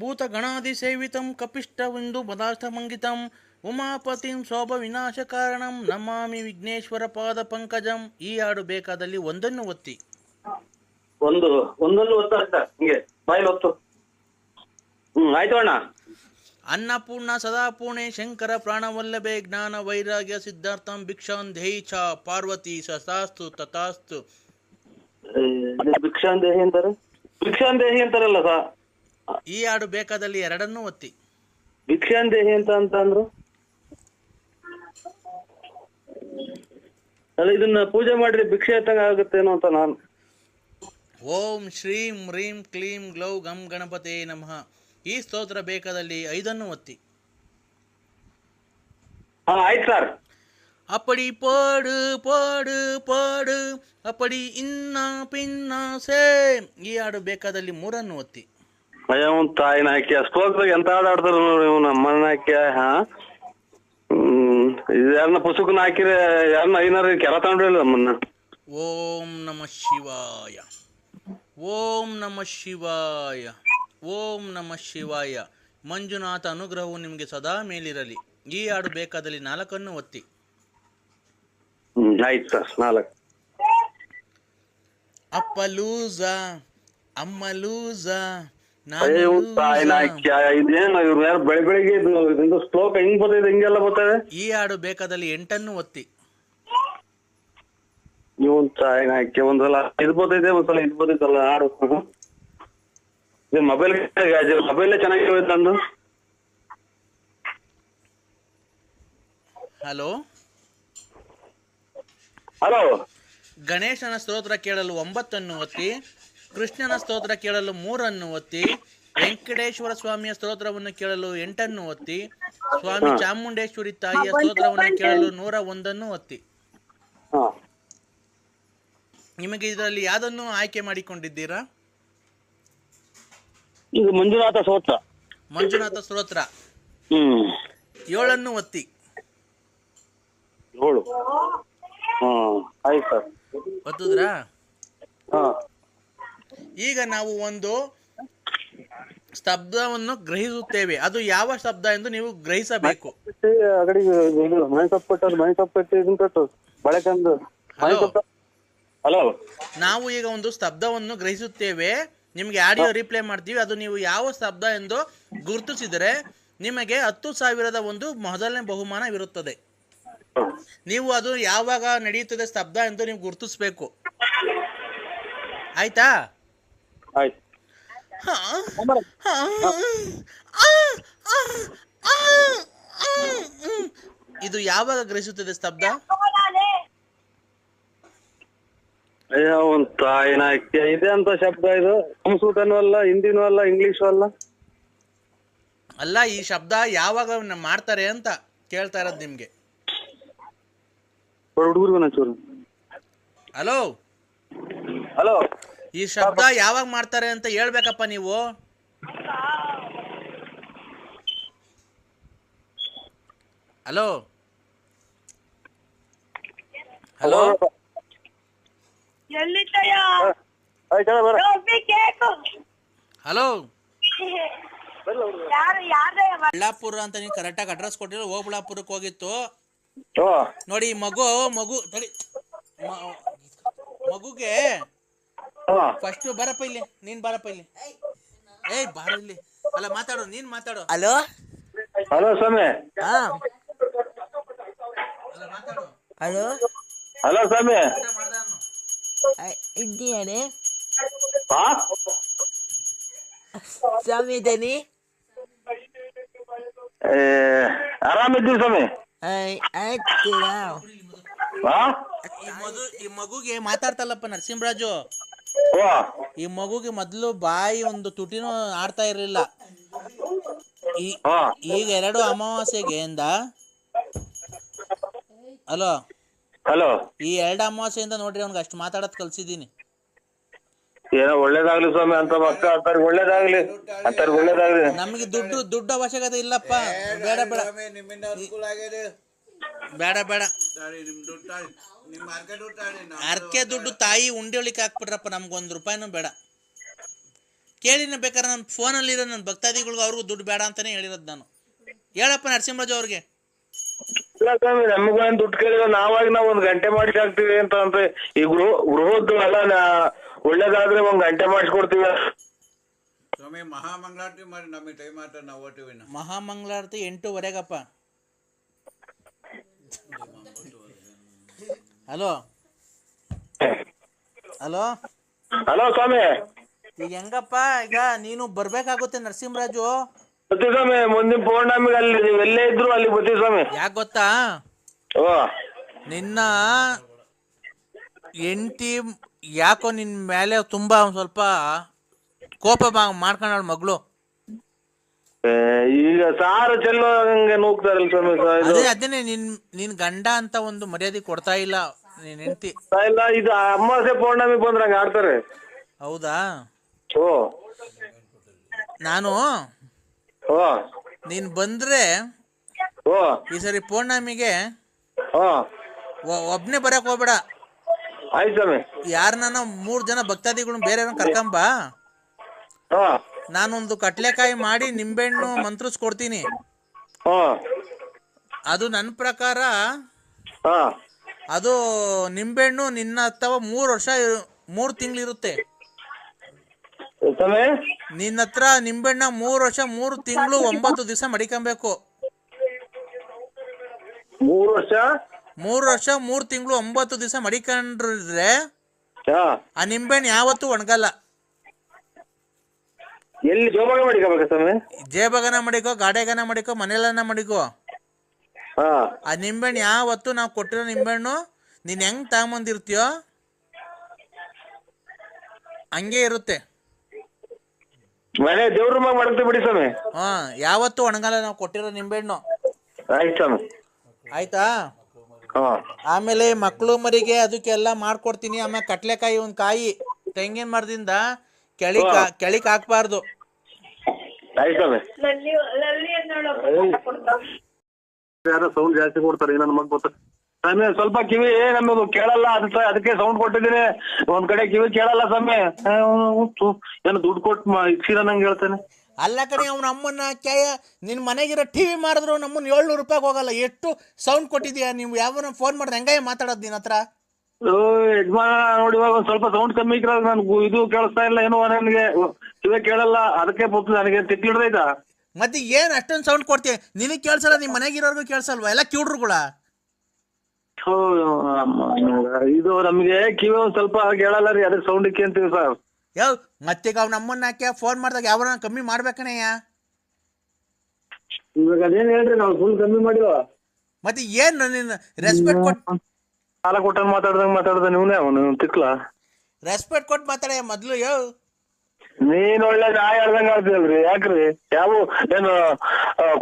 ಭೂತಗಣಾದಿಸೇವಿತಂ ಕಪಿಷ್ಟವಿಂದು ಪದಾರ್ಥಮಂಗಿತಂ ಉಮಾಪತಿಂ ಕಾರಣಂ ನಮಾಮಿ ವಿಘ್ನೇಶ್ವರ ಪಾದ ಪಂಕಜಂ ಈ ಹಾಡು ಬೇಕಾದಲ್ಲಿ ಒಂದನ್ನು ಒತ್ತಿ. ಒಂದು ಒಂದನ್ನು ಒತ್ತು ಅಣ್ಣ. ಅನ್ನಪೂರ್ಣ ಸದಾಪೂರ್ಣೆ ಶಂಕರ ಪ್ರಾಣವಲ್ಲಭೆ ಜ್ಞಾನ ವೈರಾಗ್ಯ ಸಿದ್ಧಾರ್ಥಂ ಭಿಕ್ಷಾನ್ ಧೇಯ ಪಾರ್ವತಿ ಸತಾಸ್ತು ತಥಾಸ್ತು. ಭಿಕ್ಷಾನ್ ದೇಹಿ ಅಂತಾರೆ? ಭಿಕ್ಷಾನ್ ದೇಹಿ ಅಂತಾರಲ್ಲ ಸಾ ಈ ಹಾಡು ಬೇಕಾದಲ್ಲಿ ಎರಡನ್ನೂ ಒತ್ತಿ ಭಿಕ್ಷಾನ್ ದೇಹಿ ಅಂತ ಅಂತ ಅಂದ್ರು ಅಲ್ಲ ಇದನ್ನ ಪೂಜೆ ಮಾಡಿದ್ರೆ ಭಿಕ್ಷೆ ಎತ್ತಂಗ ಆಗುತ್ತೇನೋ ಅಂತ ನಾನು ಓಂ ಶ್ರೀಂ ಹ್ರೀಂ ಕ್ಲೀಂ ಗ್ಲೌ ಗಂ ಗಣಪತೆ ನಮಃ ಈ ಸ್ತೋತ್ರ ಬೇಕಾದಲ್ಲಿ ಐದನ್ನು ಒತ್ತಿ ಹಾ ಆಯ್ತು ಸರ್ அப்படி பாடு பாடு ಪಾಡು ಅಪ್ಪಡಿ ಇನ್ನ ಪಿನ್ನ ಸೇ ಈ ಹಾಡು ಬೇಕಾದಲ್ಲಿ ಮೂರನ್ನು ಒತ್ತಿ ಅಯ್ಯ ಅವ್ನ್ ತಾಯಿನ ಹಾಕಿ ಎಂತ ಆಡಾಡ್ತಾರ ನೋಡ್ರಿ ನೋಡಿ ನಮ್ಮ ಹಾಕಿ ಹಾ ಹ್ಮ್ ಯಾರನ್ನ ಪುಸ್ತಕನ ಹಾಕಿದ್ರೆ ಯಾರನ್ನ ಐನಾರ ಕೆಲ ತಗೊಂಡ್ರಲ್ಲ ನಮ್ಮನ್ನ. ಓಂ ನಮ ಶಿವಾಯ. ಓಂ ನಮ ಶಿವಾಯ. ಓಂ ನಮ ಶಿವಾಯ. ಮಂಜುನಾಥ ಅನುಗ್ರಹವು ನಿಮಗೆ ಸದಾ ಮೇಲಿರಲಿ. ಈ ಹಾಡು ಬೇಕಾದಲ್ಲಿ ನಾಲ್ಕನ್ನು ಒತ್ತಿ. ಹ್ಮ್ ಆಯ್ತು ಸರ್ ನಾಲ್ಕು. ಅಪ್ಪ ಲೂಸ ಅಮ್ಮ ಲೂಸ ಅಯ್ಯೋ ತಾಯಿನ ಇದೇನು ಇವ್ರು ಯಾರು ಬೆಳಿ ಬೆಳಿಗ್ಗೆ ಇದು ಶ್ಲೋಕ ಹೆಂಗ್ ಬರ್ತೈತೆ ಹಿಂಗೆಲ್ಲ ಬರ್ತದೆ? ಈ ಹಾಡು ಬೇಕಾದಲ್ಲಿ ಎಂಟನ್ನು ಒತ್ತಿ. ಇವನ್ ತಾಯಿನ ಹಾಕಿ ಒಂದ್ಸಲ ಇದು ಬರ್ತೈತೆ ಒಂದ್ಸಲ ಇದು ಬರ್ತೈತಲ್ಲ ಹಾಡು. ಇದು ಮೊಬೈಲ್ ಮೊಬೈಲೇ ಚೆನ್ನಾಗಿರೋದು ನಂದು ಹಲೋ? ಹಲೋ? ಗಣೇಶನ ಸ್ತೋತ್ರ ಕೇಳಲು ಒಂಬತ್ತನ್ನು ಒತ್ತಿ. ಕೃಷ್ಣನ ಸ್ತೋತ್ರ ಕೇಳಲು ಮೂರನ್ನು ಒತ್ತಿ ವೆಂಕಟೇಶ್ವರ ಸ್ವಾಮಿಯ ಸ್ತೋತ್ರವನ್ನು ಕೇಳಲು ಎಂಟನ್ನು ಒತ್ತಿ ಸ್ವಾಮಿ ಚಾಮುಂಡೇಶ್ವರಿ ತಾಯಿಯ ಸ್ತೋತ್ರವನ್ನು ಕೇಳಲು ನೂರ ಒಂದನ್ನು ಒತ್ತಿ. ನಿಮಗೆ ಇದರಲ್ಲಿ ಯಾವುದನ್ನು ಆಯ್ಕೆ ಮಾಡಿಕೊಂಡಿದ್ದೀರಾ? ಇದು ಮಂಜುನಾಥ ಸ್ತೋತ್ರ. ಮಂಜುನಾಥ ಸ್ತೋತ್ರ. ಏಳನ್ನು ಒತ್ತಿ. ಏಳು. ಹ್ಮ್ ಆಯ್ತು ಸರ್. ಒತ್ತುದ್ರಾ? ಹಾ. ಈಗ ನಾವು ಒಂದು ಸ್ತಬ್ಧವನ್ನು ಗ್ರಹಿಸುತ್ತೇವೆ. ಅದು ಯಾವ ಶಬ್ದ ಎಂದು ನೀವು ಗ್ರಹಿಸಬೇಕು. ಹಲೋ ನಾವು ಈಗ ಒಂದು ಸ್ತಬ್ಧವನ್ನು ಗ್ರಹಿಸುತ್ತೇವೆ. ನಿಮಗೆ ಆಡಿಯೋ ರಿಪ್ಲೈ ಮಾಡ್ತೀವಿ. ಅದು ನೀವು ಯಾವ ಶಬ್ದ ಎಂದು ಗುರುತಿಸಿದರೆ ನಿಮಗೆ ಹತ್ತು ಸಾವಿರದ ಒಂದು ಮೊದಲನೇ ಬಹುಮಾನವಿರುತ್ತದೆ. ನೀವು ಅದು ಯಾವಾಗ ನಡೆಯುತ್ತದೆ ಸ್ತಬ್ಧ ಎಂದು ನೀವು ಗುರುತಿಸ್ಬೇಕು. ಆಯ್ತಾ? ಆಯ್ತು. ಇದು ಯಾವಾಗ ಗ್ರಹಿಸುತ್ತದೆ ಸ್ತಬ್ಧ? ಅಯ್ಯೋ ಒಂದ್ ತಾಯಿನ ಇದೆ ಅಂತ ಶಬ್ದ ಇದು. ಸಂಸ್ಕೃತನೂ ಅಲ್ಲ ಹಿಂದಿನೂ ಅಲ್ಲ ಇಂಗ್ಲಿಷು ಅಲ್ಲ. ಅಲ್ಲ ಈ ಶಬ್ದ ಯಾವಾಗ ಮಾಡ್ತಾರೆ ಅಂತ ಕೇಳ್ತಾ ಇರೋದು ನಿಮ್ಗೆ. ಹುಡುಗರು ಹಲೋ ಹಲೋ ಈ ಶಬ್ದ ಯಾವಾಗ ಮಾಡ್ತಾರೆ ಅಂತ ಹೇಳ್ಬೇಕಪ್ಪ ನೀವು? ಹಲೋ? ಹಲೋ? ಹಲೋ? ಬಳ್ಳಾಪುರ ಅಂತ ನೀವು ಕರೆಕ್ಟಾಗಿ ಅಡ್ರೆಸ್ ಕೊಟ್ಟಿರೋ ಓಬಳಾಪುರಕ್ಕೆ ಹೋಗಿತ್ತು. ನೋಡಿ ಮಗು ಮಗು ತಡಿ ಮಗುಗೆ ಫಸ್ಟ್ ಬರಪ್ಪ ಇಲ್ಲಿ ನೀನ್ ಬರಪ್ಪ ಇಲ್ಲಿ. ಏಯ್ ಬಾರ ಇಲ್ಲಿ. ಅಲ್ಲ ಮಾತಾಡು ನೀನ್ ಮಾತಾಡು. ಹಲೋ? ಹಲೋ ಸ್ವಾಮಿ. ಹಾ. ಹಲೋ? ಹಲೋ ಸ್ವಾಮಿ? ಇದ್ದೀಯಾನೆ ಸ್ವಾಮಿ ಇದ್ದೇನೆ ಆರಾಮಿದ್ದೀವಿ ಸ್ವಾಮಿ? ಆಯ್ತು ಈ ಮಗು ಈ ಮಗುಗೆ ಮಾತಾಡ್ತಲ್ಲಪ್ಪ ನರಸಿಂಹರಾಜು. ಈ ಮಗುಗೆ ಮೊದಲು ಬಾಯಿ ಒಂದು ತುಟಿನೂ ಆಡ್ತಾ ಇರಲಿಲ್ಲ. ಈ ಹಾ. ಈಗ ಎರಡು ಅಮಾವಾಸ್ಯೆಗೆ ಇಂದ ಹಲೋ? ಹಲೋ. ಈ ಎರಡು ಅಮಾವಾಸ್ಯೆಯಿಂದ ನೋಡ್ರಿ ಅವ್ನಿಗೆ ಅಷ್ಟು ಮಾತಾಡೋದ್ ಕಲ್ಸಿದ್ದೀನಿ. ಏನೋ ಒಳ್ಳೇದಾಗ್ಲಿ ಸ್ವಾಮಿ ಅಂತ ಮಕ್ಕಳು ಅಂತಾರ ಒಳ್ಳೇದಾಗ್ಲಿ ಅಂತಾರ ಒಳ್ಳೇದಾಗ್ಲಿ. ನಮ್ಗೆ ದುಡ್ಡು ದುಡ್ಡು ಅವಶ್ಯಕತೆ ಇಲ್ಲಪ್ಪ. ಬೇಡ ಬೇಡ. ಬೇಡ ಬೇಡ. ಅರ್ಕೆ ದುಡ್ಡು ತಾಯಿ ಉಂಡಿಯೊಳಿಕ್ ಹಾಕ್ಬಿಟ್ರಪ್ಪ ನಮ್ಗೊಂದು ರೂಪಾಯಿನೂ ಬೇಡ. ಕೇಳಿನ ಬೇಕಾದ್ರೆ ನನ್ನ ಫೋನಲ್ಲಿರೋ ನನ್ನ ಭಕ್ತಾದಿಗಳಿಗೂ ಅವ್ರಿಗೂ ದುಡ್ಡು ಬೇಡ ಅಂತಾನೆ ಹೇಳಿರೋದು ನಾನು. ಹೇಳಪ್ಪ ನರಸಿಂಹರಾಜು ಅವ್ರಿಗೆ. ಇಲ್ಲ ಸ್ವಾಮಿ ನಮಗೂ ಏನ್ ದುಡ್ಡು ಕೇಳಿದ್ರೆ ನಾವಾಗಿ ನಾವು ಒಂದ್ ಗಂಟೆ ಮಾಡಿಸಿ ಹಾಕ್ತೀವಿ ಅಂತ ಅಂತ ಈ ಗೃಹ ಗೃಹದ್ದು ಎಲ್ಲ ನಾ- ಒಳ್ಳೇದಾದ್ರೆ ಒಂದ್ ಗಂಟೆ ಮಾಡಿಸ್ಕೊಡ್ತೀವಿ. ಸ್ವಾಮಿ ಮಹಾಮಂಗಳಾರತಿ ಮಾಡಿ ನಮಗೆ ಟೈಮ್ ಆತ ನಾವು ಇನ್ನು. ಮಹಾಮಂಗಳಾರತಿ ಎಂಟೂವರೆಗಪ್ಪ. ಹಲೋ. ಹಲೋ. ಹಲೋ ಸ್ವಾಮಿ. ಈಗ ಹೆಂಗಪ್ಪ? ಈಗ ನೀನು ಬರ್ಬೇಕಾಗುತ್ತೆ ನರಸಿಂಹರಾಜು. ಸ್ವಾಮಿ ಮುಂದಿನ ಪೌರ್ಣಮಿಗೆ ಅಲ್ಲಿ ನೀವು ಎಲ್ಲೇ ಇದ್ರು ಅಲ್ಲಿ ಬರ್ತೀವಿ ಸ್ವಾಮಿ. ಯಾಕೆ ಗೊತ್ತಾ? ಓ. ನಿನ್ನ ಹೆಂಡತಿ ಯಾಕೋ ನಿನ್ನ ಮೇಲೆ ತುಂಬಾ ಒಂದ್ ಸ್ವಲ್ಪ ಕೋಪ ಮಾಡ್ಕೊಂಡಾಳ ಮಗಳು. ಏ, ಈಗ ಸಾರು ಚೆಲ್ಲೋ ಹಂಗೆ ನೂಗ್ತಾರಲ್ಲ ಸ್ವಾಮಿ ಸ- ಇದು. ಅದೇ ಅದೇನೆ ನಿನ್ ನಿನ್ ಗಂಡ ಅಂತ ಒಂದು ಮರ್ಯಾದೆ ಕೊಡ್ತಾ ಇಲ್ಲ ನೀನ್ ಹೆಂಡತಿ. ಇಲ್ಲ ಇದು ಅಮಾವಾಸ್ಯ ಪೌರ್ಣಮಿ ಬಂದ್ರೆ ಹಂಗ ಆಡ್ತಾರೆ. ಹೌದಾ? ಓ ನಾನು ಓ ನೀನ್ ಬಂದ್ರೆ ಓ ಈ ಸರಿ ಪೌರ್ಣಮಿಗೆ ಓ ಒ- ಒಬ್ನೇ ಬರಕ್ ಹೋಗ್ಬೇಡ. ಆಯ್ತು ಸ್ವಾಮಿ. ಯಾರನ್ನ ಮೂರ್ ಜನ ಭಕ್ತಾದಿಗಳು ಬೇರೆ ಕರ್ಕೊಂಬ. ಹಾ. ನಾನೊಂದು ಕಟ್ಲೆಕಾಯಿ ಮಾಡಿ ನಿಂಬೆಹಣ್ಣು ಮಂತ್ರಿಸ್ಕೊಡ್ತೀನಿ. ಅದು ನನ್ನ ಪ್ರಕಾರ ಅದು ನಿಂಬೆಹಣ್ಣು ನಿನ್ನ ಅಥವಾ ಮೂರು ವರ್ಷ ಮೂರು ತಿಂಗಳಿರುತ್ತೆ. ನಿನ್ನ ಹತ್ರ ನಿಂಬೆಹಣ್ಣ ಮೂರು ವರ್ಷ ಮೂರು ತಿಂಗಳು ಒಂಬತ್ತು ದಿವಸ ಮಡಿಕೊಬೇಕು. ಮೂರು ವರ್ಷ? ಮೂರು ವರ್ಷ ಮೂರು ತಿಂಗಳು ಒಂಬತ್ತು ದಿವಸ ಮಡಿಕೊಂಡ್ರೆ ಆ ನಿಂಬೆಹಣ್ಣು ಯಾವತ್ತೂ ಒಣಗಲ್ಲ. ಎಲ್ಲಿ ಜೋಬಾಗ ಮಾಡಿಕೋಬೇಕ ಸ್ವಾಮಿ? ಜೇಬಗನ ಮಡಿಕೋ ಗಾಡೆಗನ ಮಡಿಕೋ ಮನೆಯಲ್ಲನ ಮಡಿಕೋ. ಹಾ. ಆ ನಿಂಬೆಹಣ್ಣು ಯಾವತ್ತು ನಾವು ಕೊಟ್ಟಿರೋ ನಿಂಬೆಹಣ್ಣು ನೀನು ಹೆಂಗ್ ತಗೊಂಬಂದಿರ್ತೀಯೋ ಹಂಗೆ ಇರುತ್ತೆ. ಮನೆ ದೇವ್ರ ರೂಮಾಗ ಮಾಡ್ತೀವಿ ಬಿಡಿ ಸ್ವಾಮಿ. ಹಾ ಯಾವತ್ತು ಒಣಗಲ್ಲ ನಾವು ಕೊಟ್ಟಿರೋ ನಿಂಬೆಹಣ್ಣು. ಆಯ್ತು ಸ್ವಾಮಿ. ಆಯ್ತಾ? ಹಾ. ಆಮೇಲೆ ಮಕ್ಕಳು ಮರಿಗೆ ಅದಕ್ಕೆಲ್ಲ ಮಾಡ್ಕೊಡ್ತೀನಿ. ಆಮೇಲೆ ಕಟ್ಲೆಕಾಯಿ ಒಂದು ಕಾಯಿ ತೆಂಗಿನ ಮರದಿಂದ ಕೆಳಿಕ್ ಕೆಳಿಕ್ ಹಾಕ್ಬಾರ್ದು. ಯಾರೋ ಸೌಂಡ್ ಜಾಸ್ತಿ ಕೊಡ್ತಾರೆ ನನ್ನ ಮಗ್ ಗೊತ್ತ. ಸ್ವಾಮಿ ಸ್ವಲ್ಪ ಕಿವಿ ನಮ್ಮದು ಕೇಳಲ್ಲ ಅಂತ ಅದಕ್ಕೆ ಸೌಂಡ್ ಕೊಟ್ಟಿದ್ದೀನಿ. ಒಂದ್ ಕಡೆ ಕಿವಿ ಕೇಳಲ್ಲ ಸ್ವಾಮಿ. ಏನು ದುಡ್ಡು ಕೊಟ್ಟು ಇಕ್ಸಿರ ನಂಗೆ ಹೇಳ್ತಾನೆ. ಅಲ್ಲ ಕಡೆ ಅವ್ನ ಅಮ್ಮನ್ನ ಕ್ಯಾಯ ನಿನ್ನ ಮನೆಗಿರೋ ಟಿ ವಿ ಮಾರಿದ್ರು ನಮ್ಮನ್ನ ಏಳ್ನೂರು ರೂಪಾಯಿಗೆ ಹೋಗಲ್ಲ. ಎಷ್ಟು ಸೌಂಡ್ ಕೊಟ್ಟಿದ್ಯಾ ನೀವು ಯಾವನ ಫೋನ್ ಮಾಡಿದ್ರೆ ಹೆಂಗಾಯ ಮಾತಾಡೋದು ನಿನ್ನ ಹತ್ರ? ಯಜಮಾನ ನೋಡಿ ಇವಾಗ ಒಂದ್ ಸ್ವಲ್ಪ ಸೌಂಡ್ ಕಮ್ಮಿ ಇಕ್ಕಿರ ನನ್ಗೆ ಇದು ಕೇಳಿಸ್ತಾ ಇಲ್ಲ ಏನೋ ನನಗೆ. ಕಿವಿ ಕೇಳಲ್ಲ ಅದಕ್ಕೆ ಬಂತು ನನಗೆ ತಿಕ್ಲಿಡ್ದೈತಾ ಮತ್ತೆ ಏನ್ ಅಷ್ಟೊಂದ್ ಸೌಂಡ್ ಕೊಡ್ತೀಯ? ನಿನಗ್ ಕೇಳ್ಸಲ್ಲ ನಿಮ್ ಮನೆಗಿರೋರ್ಗು ಕೇಳ್ಸಲ್ವಾ? ಎಲ್ಲ ಕ್ಯೂಡ್ರು ಕೂಡ ಇದು ನಮ್ಗೆ ಕಿವಿ ಒಂದ್ ಸ್ವಲ್ಪ ಕೇಳಲ್ಲ ರೀ ಅದಕ್ಕೆ ಸೌಂಡ್ ಇಕ್ಕಿ ಅಂತೀವಿ ಸರ್. ಯಾವ ಮತ್ತೆ ಅವ್ ನಮ್ಮನ್ನ ಹಾಕಿ ಫೋನ್ ಮಾಡಿದಾಗ ಯಾವ ಕಮ್ಮಿ ಮಾಡ್ಬೇಕಣಯ್ಯ ಇವಾಗ ಅದೇನ್ ಹೇಳ್ರಿ ನಾವು ಫುಲ್ ಕಮ್ಮಿ ಮಾಡಿವ ಮತ್ತೆ ಏನ್ ನಿನ್ನ ರೆಸ್ಪೆಕ್ಟ್ ಕೊಟ್ಟು ಸಾಲ ಕೊಟ್ಟನ್ ಮಾತಾಡ್ದಂಗ್ ಮಾತಾಡ್ದ ನೀವ್ನೇ ಅವನು ತಿಕ್ಲ ರೆಸ್ಪೆಕ್ಟ್ ಕೊಟ್ಟು ಮಾತಾಡ ಮೊದ್ಲು ಯೋ. ನೀನ್ ಒಳ್ಳೆ ನಾ ಹೇಳ್ದಂಗ ಆಡ್ತೀಯಲ್ರಿ ಯಾಕ್ರಿ? ಯಾವ ಏನು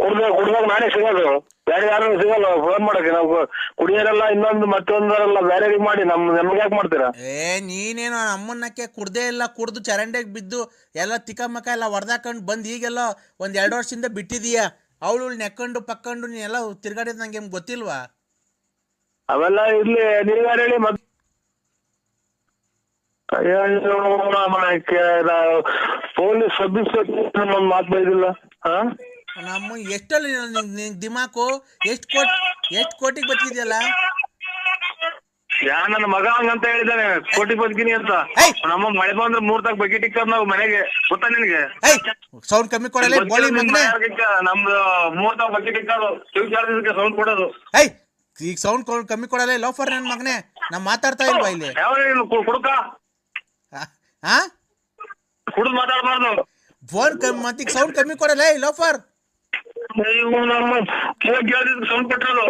ಕುಡ್ದ ಕುಡ್ದಾಗ ನಾನೇ ಸಿಗೋದು. ಬೇರೆ ಯಾರು ಸಿಗಲ್ಲ ಫೋನ್ ಮಾಡಕ್ಕೆ. ನಾವು ಕುಡಿಯೋರೆಲ್ಲ ಇನ್ನೊಂದು ಮತ್ತೊಂದರೆಲ್ಲ ಬೇರೆ ಮಾಡಿ ನಮ್ ನಮ್ಗೆ ಯಾಕೆ ಮಾಡ್ತೀರಾ? ಏ ನೀನೇನು ಅಮ್ಮನಕ್ಕೆ ಕುಡ್ದೇ ಇಲ್ಲ ಕುಡ್ದು ಚರಂಡಿಗೆ ಬಿದ್ದು ಎಲ್ಲ ತಿಕ್ಕಮಕ್ಕ ಎಲ್ಲ ಹೊಡೆದಾಕೊಂಡು ಬಂದು ಈಗೆಲ್ಲ ಒಂದ್ ಎರಡು ವರ್ಷದಿಂದ ಬಿಟ್ಟಿದೀಯ. ಅವಳು ನೆಕ್ಕೊಂಡು ಪಕ್ಕೊಂಡು ನೀನೆಲ್ಲ ತಿರ್ಗಾಡಿದ್ ನಂಗೆ ಗೊತ್ತಿಲ್ವಾ? ಅವೆಲ್ಲ ಇರ್ಲಿ ನೀವ್ ಯಾರು ಹೇಳಿ ಮತ್ ಪೊಲೀಸ್ ಸಬ್ ಇನ್ಸ್ಪೆಕ್ಟರ್ ಒಂದ್ ಮಾತು ಬೈದಿಲ್ಲ ಹಾ ನಮ್ಮ ಎಷ್ಟಲ್ಲಿ ನಿನ್ ದಿಮಾಕು ಎಷ್ಟು ಕೋಟಿ ಎಷ್ಟು ಕೋಟಿಗೆ ಬದುಕಿದ್ಯಲ್ಲ? ಯಾ ನನ್ನ ಮಗ ಹಂಗಂತ ಹೇಳಿದಾನೆ ಕೋಟಿ ಬದುಕಿನಿ ಅಂತ. ನಮ್ಮ ಮಳೆ ಬಂದ್ರೆ ಮೂರ್ ತಾಕ್ ಬಕೆಟ್ ಇಕ್ಕ ನಾವು ಮನೆಗೆ ಗೊತ್ತಾ ನಿನ್ಗೆ? ಸೌಂಡ್ ಕಮ್ಮಿ ಕೊಡಲ್ಲ ಬೋಳಿ ಮಗನೇ. ನಮ್ದು ಮೂರ್ ತಾಕ್ ಬಕೆಟ್ ಇಕ್ಕೋದು ಕೇಳ್ದಿದ್ದಕ್ಕೆ ಸೌಂಡ್ ಕೊಡೋದು. ಈಗ ಸೌಂಡ್ ಕಮ್ಮಿ ಕೊಡಲ್ಲ ಲೋಫರ್ ನನ್ ಮಗನೇ ನಾ ಮಾತಾಡ್ತಾ ಇಲ್ವಾ ಇಲ್ಲಿ? ಯಾವ ಕುಡ್ಕ? ಹಾ ಕುಡ್ದು ಮಾತಾಡಬಾರ್ದು. ಫೋನ್ ಕಮ್ಮಿ ಮತ್ತೀಗ ಸೌಂಡ್ ಕಮ್ಮಿ ಕೊಡಲ್ಲ ಲೋಫರ್ ಸೌಂಡ್ ಕೊಟ್ಟಿರೋದು.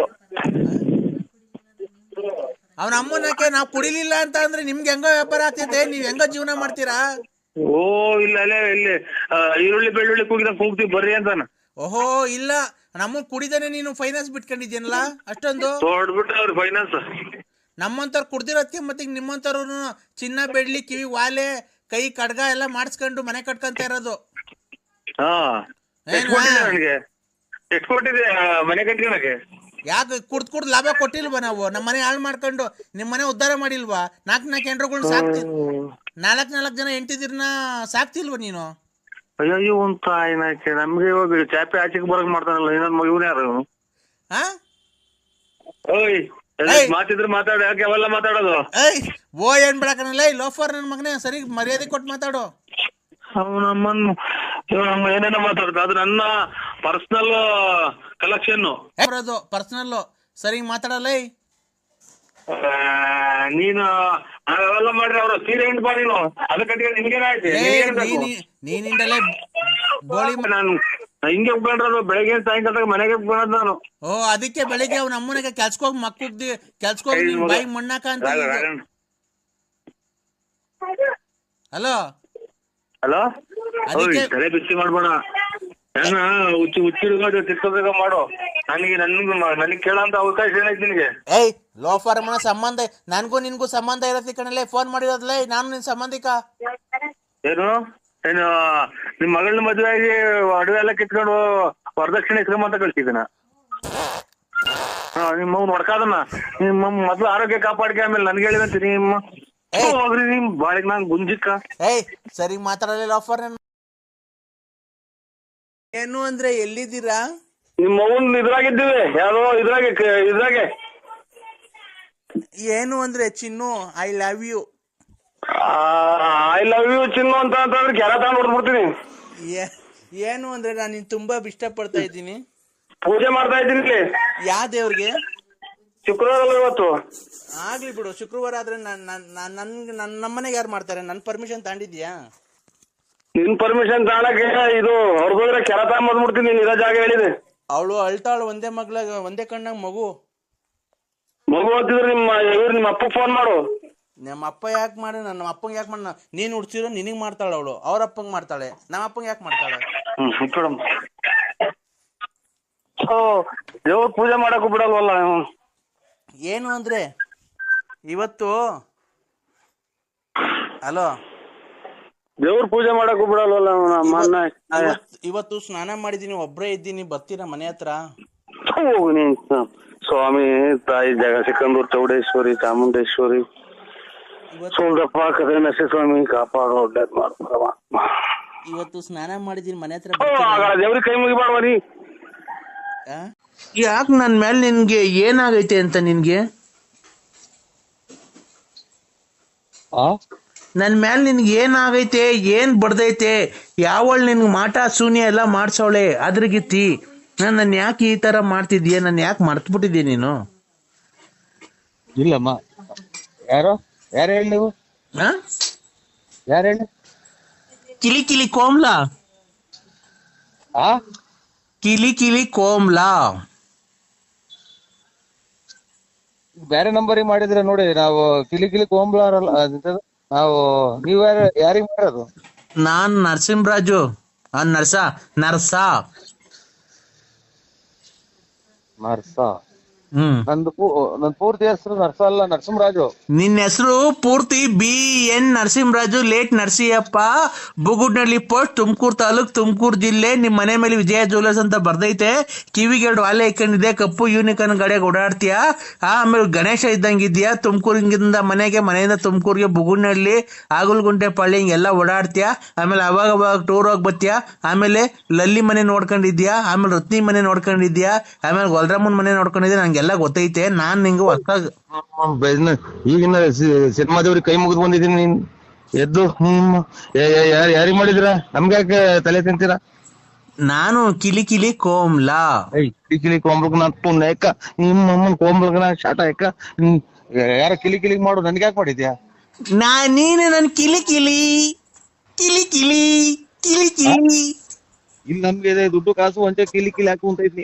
ಅವನ ಅಮ್ಮನಕ್ಕೆ ನಾವು ಕುಡಿಲಿಲ್ಲ ಅಂತ ಅಂದ್ರೆ ನಿಮ್ಗೆ ಹೆಂಗೋ ವ್ಯಾಪಾರ ಆಗ್ತೈತೆ ನೀವ್ ಹೆಂಗ ಜೀವನ ಮಾಡ್ತೀರಾ? ಓ ಇಲ್ಲ ಅಲ್ಲೇ ಇಲ್ಲಿ ಈರುಳ್ಳಿ ಬೆಳ್ಳುಳ್ಳಿ ಕೂಗಿದ ಕೂಗ್ತೀವಿ ಬರ್ರಿ ಅಂತಾನ. ಓಹೋ ಇಲ್ಲ. ನಮ್ಮ ಕುಡಿದೇನೆ ನೀನು ಫೈನಾನ್ಸ್ ಬಿಟ್ಕೊಂಡಿದ್ಯನಲ್ಲ ಅಷ್ಟೊಂದು? ಅವ್ರ ಫೈನಾನ್ಸ್ ನಮ್ಮಂತವ್ರು ಕುಡ್ದಿರೋದಕ್ಕೆ ಮತ್ತೆ ನಿಮ್ಮಂತವ್ರು ಚಿನ್ನ ಬೆಳ್ಳಿ ಕಿವಿ ವಾಲೆ ಕೈ ಕಡ್ಗ ಎಲ್ಲ ಮಾಡಿಸ್ಕೊಂಡು ಮನೆ ಕಟ್ಕೊಂತ ಇರೋದು. ಹಾ. ಏನು? ಕೊಟ್ಟಿದೆ ನನಗೆ ಎಷ್ಟು ಕೊಟ್ಟಿದೆ ಆ, ಮನೆ ಕಟ್ಕೊಳಕ್ಕೆ? ಯಾಕೆ ಕುಡ್ದ್ ಕುಡ್ದು ಲಾಭ ಕೊಟ್ಟಿಲ್ವಾ ನಾವು? ನಮ್ಮ ಮನೆ ಹಾಳು ಮಾಡ್ಕೊಂಡು ನಿಮ್ಮ ಮನೆ ಉದ್ಧಾರ ಮಾಡಿಲ್ವಾ? ನಾಲ್ಕು ನಾಲ್ಕು ಹೆಂಡ್ರುಗಳ್ನ ಸಾಕ್ತಿ ನಾಲ್ಕು ನಾಲ್ಕು ಜನ ಹೆಂಡತಿದಿರ್ನ ಸಾಕ್ತಿಲ್ವಾ ನೀನು? ಅಯ್ಯೋ ಒಂದು ತಾಯಿನಾಕೆ ನಮ್ಗೆ ಇವಾಗ ಚಾಪೆ ಆಚೆಗೆ ಬರಕ್ ಮಾಡ್ತಾನಲ್ಲ ಇನ್ನೊಂದ್ ಮಗುನೇ ಯಾರು? ಇವನು ಹಾ ಓಯ್ ಏಯ್. ಮಾತಿದ್ರೆ ಮಾತಾಡ ಯಾಕೆ ಅವೆಲ್ಲ ಮಾತಾಡೋದು? ಏಯ್ ಓ ಏನ್ ಬಿಡಕನಲ್ಲ ಲೋಫರ್ ನನ್ನ ಮಗನೇ ಸರಿ ಮರ್ಯಾದೆ ಕೊಟ್ಟು ಮಾತಾಡು. ಅವ್ನು ನಮ್ಮನ್ನು ಇವ್ನು ನಮ್ಮ ಏನೇನೋ ಮಾತಾಡ್ತ ಅದು ನನ್ನ ಪರ್ಸನಲ್ ಕಲೆಕ್ಷನ್ ಬರೋದು ಪರ್ಸನಲ್ಲು ಸರಿ ಮಾತಾಡಲ್ಲ ಏಯ್. ನೀನು ಅವೆಲ್ಲ ಮಾಡ್ರಿ ಅವ್ರ ಸೀರೆ ಹಿಂಡ್ ಬಾ ನೀನು. ಅದಕ್ಕೆ ಏಯ್ ನೀನಿ ನೀನಿಂದಲೇ ಬೋಳಿ ನಾನು ಹಿಂಗೆ ಉಳ್ಕೊಂಡ್ರದು ಬೆಳಗ್ಗೆ ಸಾಯಂಕಾಲದಾಗ ಮನೆಗೆ ಬಂದ್ ನಾನು. ಓ ಅದಕ್ಕೆ ಬೆಳಿಗ್ಗೆ ಅವ್ನ ಅಮ್ಮನಿಗೆ ಕೆಲ್ಸಕೋಗಿ ಮಕ್ಕುಗ್ದಿ ಕೆಲ್ಸಕೋಗಿ ಏಯ್, ನಿನ್. ಬಾಯಿಗೆ ಮಣ್ಣಾಕ ಅಂತ ಹಲೋ? ಹಲೋ? ಅದಕ್ಕೆ- ತಲೆ ಬಿಸಿ ಮಾಡ್ಬೋಣ ಹುಚ್ಚಿ ಹುಚ್ಚು ಹುಚ್ಚಿಡ್ಕೊಂಡು ತಿಕ್ಕೋಬೇಕ ಮಾಡು. ನನಗೆ ನನ್ಗೆ ನನಗೆ ಕೇಳೋಂತ ಅವಕಾಶ ಏನೈತಿ ನಿನಗೆ? ಏಯ್ ಲೋಫರ್ ಮನ ಸಂಬಂಧ ನನ್ಗೂ ನಿನ್ಗೂ ಸಂಬಂಧ ಇರತ್ತೆ ಕಣಲೆ ಫೋನ್ ಮಾಡಿರೋದ್ಲೇ ನಾನು ನಿನ್ ಸಂಬಂಧಿಕ? ಏನು? ಏನು ನಿಮ್ ಮಗಳ ಮದುವೆ ಆಗಿ ಅಡುಗೆ ಎಲ್ಲ ಕಿತ್ಕೊಂಡು ವರದಕ್ಷಿಣೆ ಇಸ್ಕೊಂಬಂತ ಕಳ್ಸಿದ್ದೀನ? ಹಾ ನಿಮ್ಮ ಮಗನ್ ಹೊಡ್ಕಾದನ ನಿಮ್ಮ ಮೊದ್ಲು ಆರೋಗ್ಯ ಕಾಪಾಡ್ಕೆ ಆಮೇಲೆ ನನ್ಗೆ ಹೇಳಿದಂತೆ ನಿಮ್ಮ ಏಯ್. ಹೋಗ್ರಿ ನಿಮ್ ಬಾಳಿಗೆ ನಾನ್ ಗುಂಜಿಕ್ಕ. ಏಯ್ ಸರಿ ಮಾತಾಡಲಿಲ್ಲ ಆಫರ್ ಏನು ಅಂದ್ರೆ ಎಲ್ಲಿದ್ದೀರಾ? ನಿಮ್ ಮಗನ್ ಇದ್ರಾಗಿದ್ದೀವಿ. ಯಾರೋ ಇದ್ರಾಗೆ ಕ- ಇದ್ರಾಗೆ. ಏನು ಅಂದ್ರೆ Chinnu I love you I love you Chinnu ಅಂತ ಅಂತಂದ್ರೆ ಕೆರ ತಗೊಂಡ್ ಹೊಡ್ಬಿಡ್ತೀನಿ ಏನು ಅಂದ್ರೆ ನಾನು ನಿನ್ ತುಂಬಾ ಇಷ್ಟಪಡ್ತಾ ಇದ್ದೀನಿ. ಪೂಜೆ ಮಾಡ್ತಾ ಇದ್ದೀನಿ ಇಲ್ಲಿ. ಯಾ ದೇವ್ರಿಗೆ? ಶುಕ್ರವಾರ ಇವತ್ತು. ಆಗ್ಲಿ ಬಿಡು ಶುಕ್ರವಾರ ಆದ್ರೆ ನನ್ ನನ್ ನನ್ಗೆ ನನ್ನ ನಮ್ಮನೆಗೆ ಯಾರು ಮಾಡ್ತಾರೆ? ನನ್ನ ಪರ್ಮಿಷನ್ ತಾಂಡಿದ್ಯಾ? ನಿನ್ ಪರ್ಮಿಷನ್ ತಾಳಕ್ಕೆ ಇದು ಹೊರಗೋದ್ರೆ ಕೆರ ಬಂದ್ಬಿಡ್ತೀನಿ ನೀನ್ ಇರೋ ಜಾಗ ಹೇಳಿದೆ. ಅವಳು ಅಳ್ತಾಳು ಒಂದೇ ಮಗ್ಳ ಒಂದೇ ಕಣ್ಣಾಗ ಮಗು. ಮಗು ಓದಿದ್ರೆ ನಿಮ್ಮ ಇವ್ರು ನಿಮ್ಮ ಅಪ್ಪ ಫೋನ್ ಮಾಡು. ನಮ್ಮ ಅಪ್ಪ ಯಾಕೆ ಮಾಡಿ ನಮ್ಮ ಅಪ್ಪಂಗೆ ಯಾಕೆ ಮಾಡ ನೀನ್ ಹುಡ್ಸಿರೋ ನಿನಗ್ ಮಾಡ್ತಾಳ ಅವಳು ಅವ್ರ ಅಪ್ಪಂಗ್ ಮಾಡ್ತಾಳೆ. ನಮ್ಮ ಅಪ್ಪಂಗೆ ಯಾಕೆ ಮಾಡ್ತಾಳೆ? ಹ್ಮ್ ಇಟ್ಕೊಡಮ್ಮ. ಓ ದೇವ್ರ ಪೂಜೆ ಮಾಡಕ್ಕೂ ಬಿಡಲ್ವಲ್ಲ. ಏನು ಅಂದ್ರೆ ಇವತ್ತು ಹಲೋ? ದೇವ್ರ ಪೂಜೆ ಮಾಡಕ್ಕೂ ಬಿಡಲ್ವಲ್ಲ ಅಣ್ಣ ಇವತ್ತು ಸ್ನಾನ ಮಾಡಿದೀನಿ ಒಬ್ರೇ ಇದ್ದೀನಿ ಬರ್ತೀರಾ ಮನೆ ಹತ್ರ? ಸ್ವಾಮಿ ತಾಯಿ ಜಗ ಸಿಕ್ಕಂದೂರ್ ಚೌಡೇಶ್ವರಿ ಚಾಮುಂಡೇಶ್ವರಿ. ಸೋಲ್ದಪ್ಪ ಕದ್ರೆ ಕದನಸಿ ಸ್ವಾಮಿ ಕಾಪಾಡು ಒಳ್ಳೇದ್ ಮಾಡ್ತಾರವ ಇವತ್ತು ಸ್ನಾನ ಮಾಡಿದೀನಿ ಮನೆ ಹತ್ರ ದೇವ್ರಿ ದೇವ್ರಿಗೆ ಕೈ ಮುಗಿಬಾರ್ವ ನೀ. ಯಾಕೆ ನನ್ ಮೇಲೆ ನಿನ್ಗೆ ಏನಾಗೈತೆ ಅಂತ ನಿನ್ಗೆ? ನನ್ನ ಮೇಲೆ ನಿನ್ಗೆ ಏನಾಗೈತೆ ಏನ್ ಬಡ್ದೈತೆ ಯಾವಳ್ ನಿನ್ಗೆ ಮಾಟ ಶೂನ್ಯ ಎಲ್ಲ ಮಾಡ್ಸವಳೆ ಅದ್ರಗಿತ್ತಿ. ನನ್ನ ಯಾಕೆ ಈ ತರ ಮಾಡ್ತಿದ್ಯಾ ನನ್ನ ಯಾಕೆ ಮರ್ತ್ಬಿಟ್ಟಿದ್ಯಾ ನೀನು? ಇಲ್ಲಮ್ಮ. ಯಾರೋ? ಯಾರು ಹೇಳಿ ನೀವು? ಹಾ ಯಾರು ಹೇಳಿ? ಕಿಲಿ ಕಿಲಿ ಕೋಮ್ಲಾ? ಆ? ಕಿಲಿ ಕಿಲಿ ಕೋಮ್ಲಾ? ಬೇರೆ ನಂಬರಿಗೆ ಮಾಡಿದ್ರೆ ನೋಡಿ ನಾವು ಕಿಲಿ ಕಿಲಿ ಕೋಮ್ಲಾರಲ್ಲ ಅದಂತದು. ನಾವು ನೀವು ಯಾರಿಗ್ ಮಾಡೋದು ನಾನ್ ನರಸಿಂಹರಾಜು. ಆ ನರ್ಸ ನರ್ಸ. ನರ್ಸ. ಹ್ಮ್. ನಂದು ಪೂ ನನ್ ಪೂರ್ತಿ ಹೆಸರು ನರಸಲ್ಲ ನರಸಿಂಹರಾಜು. ನಿನ್ನ ಹೆಸರು ಪೂರ್ತಿ B N Narasimharaju late Narasiyappa Bugudnalli post Tumakuru taluk Tumakuru ಜಿಲ್ಲೆ. ನಿಮ್ಮ ಮನೆ ಮೇಲೆ ವಿಜಯ ಜ್ಯುವೆಲರ್ಸ್ ಅಂತ ಬರ್ದೈತೆ. ಕಿವಿಗೆ ಎರಡು ವಾಲೆ ಇಕ್ಕೊಂಡಿದೆ ಕಪ್ಪು ಯೂನಿಕಾರ್ನ್ ಗಾಡಿಯಾಗ ಓಡಾಡ್ತೀಯಾ. ಆಮೇಲೆ ಗಣೇಶ ಇದ್ದಂಗಿದ್ಯಾ ತುಮಕೂರಿಂದ ಮನೆಗೆ ಮನೆಯಿಂದ ತುಮಕೂರಿಗೆ ಬುಗುಡ್ನಳ್ಳಿ ಆಗುಲ್ಗುಂಟೆ ಪಳ್ಳಿ ಹಿಂಗೆಲ್ಲ ಓಡಾಡ್ತೀಯಾ. ಆಮೇಲೆ ಅವಾಗ ಅವಾಗ ಟೂರ್ ಹೋಗಿ ಬರ್ತೀಯಾ. ಆಮೇಲೆ ಲಲ್ಲಿ ಮನೆ ನೋಡ್ಕೊಂಡಿದ್ಯಾ ಆಮೇಲೆ ರತ್ನಿ ಮನೆ ನೋಡ್ಕೊಂಡಿದ್ಯಾ ಆಮೇಲೆ ಗೊಲ್ರಮ್ಮನ ಮನೆ ನೋಡ್ಕೊಂಡಿದ್ಯಾ ನಂಗೆಲ್ಲ ಗೊತ್ತೈತೆ ನಾನ್ ನಿಂಗ ಹೊಸ್ದಾಗ್ ಈಗಿನ ಸಿನಿಮಾ ದೇವ್ರಿಗೆ ಕೈ ಮುಗಿದು ಬಂದಿದ್ದೀನಿ ನೀನ್. ಎದ್ದು ಹ್ಮ್ ಯಾರು ಯಾರಿಗ್ ಮಾಡಿದಿರ ನಮ್ಗೆ ಯಾಕೆ ತಲೆ ತಿಂತೀರಾ? ನಾನು ಕಿಲಿ ಕಿಲಿ ಕೋಮ್ಲಾ. ಕಿಲಿ ಕಿಲಿ ಕೋಮ್ಲಕ್ ನಾನ್ ಪುಣ್ಯ ಯಾಕ ನಿಮ್ಮ ಅಮ್ಮನ್ ಕೋಮ್ಲಕ್ ನಾ ಶಾಟ ಯಾಕ ಯಾರ ಕಿಲಿ ಕಿಲಿ ಮಾಡು ನನ್ಗೆ ಯಾಕೆ ಮಾಡಿದ್ಯಾ? ನಾ ನೀನು ನನ್ ಕಿಲಿ ಕಿಲಿ. ಕಿಲಿ ಕಿಲಿ ಕಿಲಿ ಕಿಲಿ. ಇಲ್ಲಿ ನಮ್ಗೆ ಇದೆ ದುಡ್ಡು ಕಾಸು ಒಂಚೆ ಕಿಲಿ ಕಿಲಿ ಹಾಕು ಅಂತ ಇದ್ನಿ.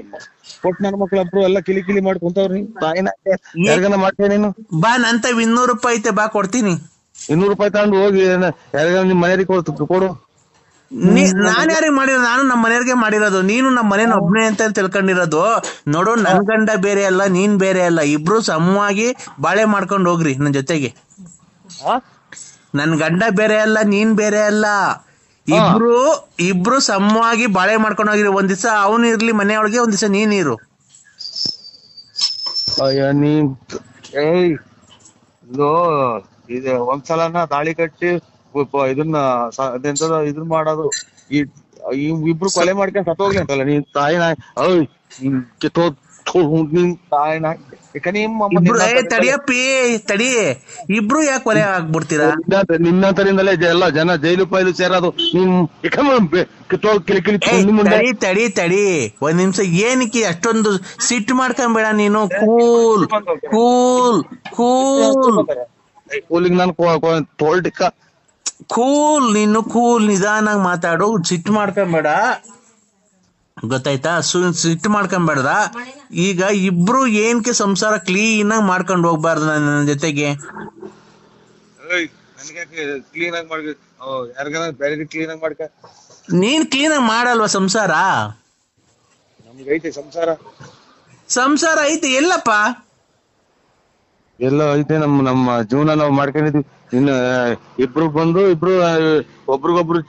ಕೊಟ್ ನನ್ನ ಮಕ್ಳೊಬ್ರು ಎಲ್ಲ ಕಿಲಿ ಕಿಲಿ ಮಾಡ್ಕೊಂತವ್ರಿ ತಾಯಿನ ಯಾರಿಗಾನ ನೀನು? ಬಾ ನಂತ ಇನ್ನೂರು ರೂಪಾಯಿ ಐತೆ ಬಾ ಕೊಡ್ತೀನಿ. ಇನ್ನೂರು ರೂಪಾಯಿ ತಗೊಂಡು ಹೋಗಿ ಯಾರಿಗಾನ ನಿಮ್ ಮನೆಯವ್ರಿಗೆ ಕೊಡ್ತು ಕೊಡು. ನೀ- ನಾನ್ ಯಾರಿಗೆ ಮಾಡಿರೋದು? ನಾನು ನಮ್ಮ ಮನೆಯವ್ರಿಗೆ ಮಾಡಿರೋದು. ನೀನು ನಮ್ಮ ಮನೇನ ಒಬ್ನೇ ಅಂತ ತಿಳ್ಕೊಂಡಿರೋದು. ನೋಡು ನನ್ ಗಂಡ ಬೇರೆ ಅಲ್ಲ ನೀನ್ ಬೇರೆ ಅಲ್ಲ. ಇಬ್ರು ಸಮವಾಗಿ ಬಾಳೆ ಮಾಡ್ಕೊಂಡು ಹೋಗ್ರಿ ನನ್ ಜೊತೆಗೆ. ಆ? ನನ್ ಗಂಡ ಬೇರೆ ಅಲ್ಲ ನೀನ್ ಬೇರೆ ಅಲ್ಲ. ಇಬ್ರು ಇಬ್ರು ಸಮವಾಗಿ ಬಾಳೆ ಮಾಡ್ಕೊಂಡು ಹೋಗಿರಿ ಒಂದ್ ದಿವಸ ಅವನು ಇರ್ಲಿ ಮನೆಯೊಳಗೆ ಒಂದ್ ದಿವಸ ನೀನ್ ಇರು. ಅಯ್ಯ ನೀ ಏಯ್ ಇದು ಒಂದ್ಸಲನ ತಾಳಿ ಕಟ್ಟಿ ಇದನ್ನ ಸ- ಅದೆಂತದ ಇದನ್ ಮಾಡೋದು. ಈ ಇಬ್ರು ಕೊಲೆ ಮಾಡ್ಕೊಂಡ್ ಸತ್ತೋಗ್ಲಿ ಅಂತಲ್ಲ ನೀನ್ ತಾಯಿ ನಾಯ್ ಅಯ್ ನಿನ್ ಕಿತ್ತೋ ಥು, ನೀನ್ ತಾಯಿ ತಡಿಯಪ್ಪಿ ತಡಿ. ಇಬ್ರು ಯಾಕೆ ಕೊಲೆ ಆಗ್ಬಿಡ್ತೀರಾ? ನಿನ್ನ- ನಿನ್ನಂತರಿಂದಲೇ ಎಲ್ಲ ಜನ ಜೈಲು ಪೈಲು ಸೇರೋದು ತಡಿ ತಡಿ ತಡಿ. ಒಂದ್ ನಿಮಿಷ ಏನಕ್ಕೆ ಅಷ್ಟೊಂದು ಸಿಟ್ಟು ಮಾಡ್ಕೊಂಬೇಡ ನೀನು? Cool cool cool. ಕೂಲಿಂಗ್ ನಾನು ತೋಲ್ಟಿಕ್ಕ ಕೂಲ್ ನೀನು ಕೂಲ್ ನಿಜಾನಾಗಿ ಮಾತಾಡು ಸಿಟ್ಟು ಮಾಡ್ಕೊಂಬೇಡ. ಗೊತ್ತಾಯ್ತಾ? ಸು ಸಿಟ್ಟು ಮಾಡ್ಕೊಂಬೇಡ್ದ ಈಗ ಇಬ್ರು ಏನ್ಕೆ ಸಂಸಾರ ಕ್ಲೀನ್ ಆಗಿ ಮಾಡ್ಕೊಂಡು ಹೋಗ್ಬಾರ್ದು ನನ್ನ ಜೊತೆಗೆ? ನನಗೆ ಕ್ಲೀನ್ ಆಗಿ ಬೇರೆ ಕ್ಲೀನ್ ಆಗಿ ಮಾಡ್ಕ? ನೀನ್ ಕ್ಲೀನ್ ಆಗಿ ಮಾಡಲ್ವಾ ಸಂಸಾರ? ಸಂಸಾರ. ಸಂಸಾರ ಐತೆ ಎಲ್ಲಪ್ಪ? ಎಲ್ಲ ಐತೆ ನಮ್ಮ ನಮ್ಮ ಜೀವನ ನಾವು ಮಾಡ್ಕೊಂಡಿದ್ವಿ. ಇನ್ನು ಇಬ್ರು ಬಂದು ಇಬ್ರು ಒಬ್ರಿಗೊಬ್ರು